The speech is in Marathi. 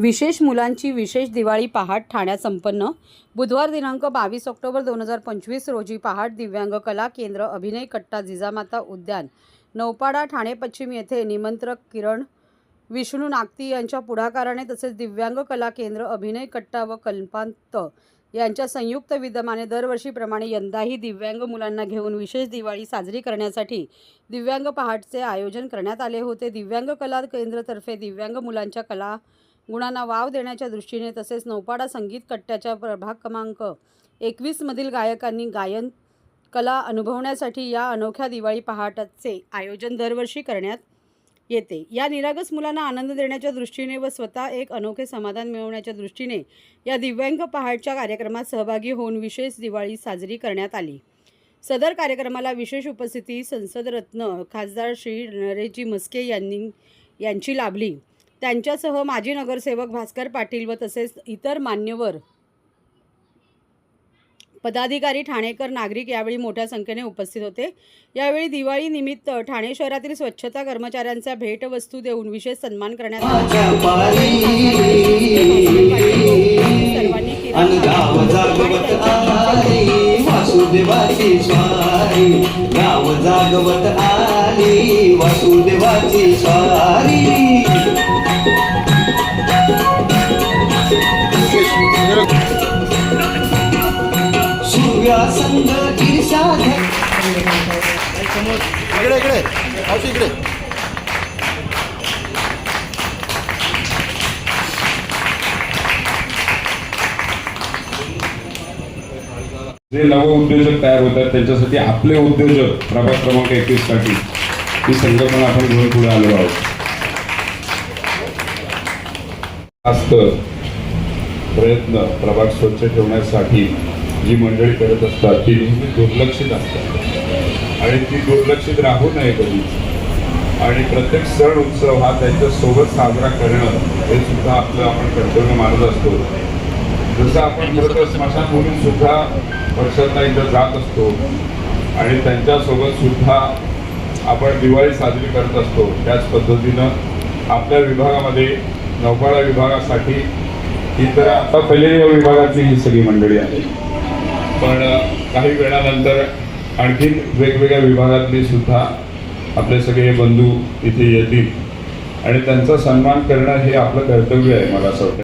विशेष मुलांची विशेष दिवाळी पहाट ठाण्यात संपन्न. बुधवार दिनांक बावीस ऑक्टोबर दोन हजार पंचवीस रोजी पहाट दिव्यांग कला केंद्र अभिनय कट्टा जिजामाता उद्यान. नौपाडा ठाणे पश्चिम येथे निमंत्रक किरण विष्णू नागती यांच्या पुढाकाराने तसेच दिव्यांग कला केंद्र अभिनय कट्टा व कल्पांत यांच्या संयुक्त विद्यमाने दरवर्षीप्रमाणे यंदाही दिव्यांग मुलांना घेऊन विशेष दिवाळी साजरी करण्यासाठी दिव्यांग पहाटचे आयोजन करण्यात आले होते. दिव्यांग कला केंद्रतर्फे दिव्यांग मुलांच्या कला गुणांना वाव देण्याच्या दृष्टीने तसेच नौपाडा संगीत कट्ट्याच्या प्रभाग क्रमांक एकवीसमधील गायकांनी गायन कला अनुभवण्यासाठी या अनोख्या दिवाळी पहाटाचे आयोजन दरवर्षी करण्यात येते. या निरागस मुलांना आनंद देण्याच्या दृष्टीने व स्वतः एक अनोखे समाधान मिळवण्याच्या दृष्टीने या दिव्यांग पहाटच्या कार्यक्रमात सहभागी होऊन विशेष दिवाळी साजरी करण्यात आली. सदर कार्यक्रमाला विशेष उपस्थिती संसदरत्न खासदार श्री नरेशजी म्हस्के यांनी यांची लाभली. त्यांच्यासह माजी नगरसेवक भास्कर पाटील व तसेच इतर मान्यवर पदाधिकारी ठाणेकर नागरिक यावेळी मोठ्या संख्येने उपस्थित होते. यावेळी दिवाळी निमित्त ठाणे शहरातील स्वच्छता कर्मचाऱ्यांचा भेटवस्तू देऊन विशेष सन्मान करण्यात आला. सर्वांनी सूर्यासंग ईर्षाध इकडे इकडे. मावशी इकडे. जे नव उद्योजक तयार होतात त्यांच्यासाठी आपले उद्योजक प्रभाग क्रमांक एकवीससाठी ही संकल्पना आपण घेऊन पुढे आलो आहोत. जास्त प्रयत्न प्रभाग स्वच्छ ठेवण्यासाठी जी मंडळी करत असतात ती नेहमी दुर्लक्षित असतात. आणि ती दुर्लक्षित राहू नये कधी. आणि प्रत्येक सण उत्सव हा त्यांच्यासोबत साजरा करणं हे सुद्धा आपलं आपण कर्तव्य मानत असतो. जसं आपण खरं तर स्मशानभूमीत सुद्धा वर्षातला एकदा जात असतो आणि त्यांच्यासोबत सुद्धा आपण दिवाळी साजरी करत असतो त्याच पद्धतीनं आपल्या विभागामध्ये नौपाडा विभागासाठी ही तर आता पहिल्या विभागातली ही सगळी मंडळी आहे. पण काही वेळानंतर आणखीन वेगवेगळ्या विभागातली सुद्धा आपले सगळे बंधू इथे येतील. आणि त्यांचा सन्मान करणं हे आपलं कर्तव्य आहे मला असं वाटतं.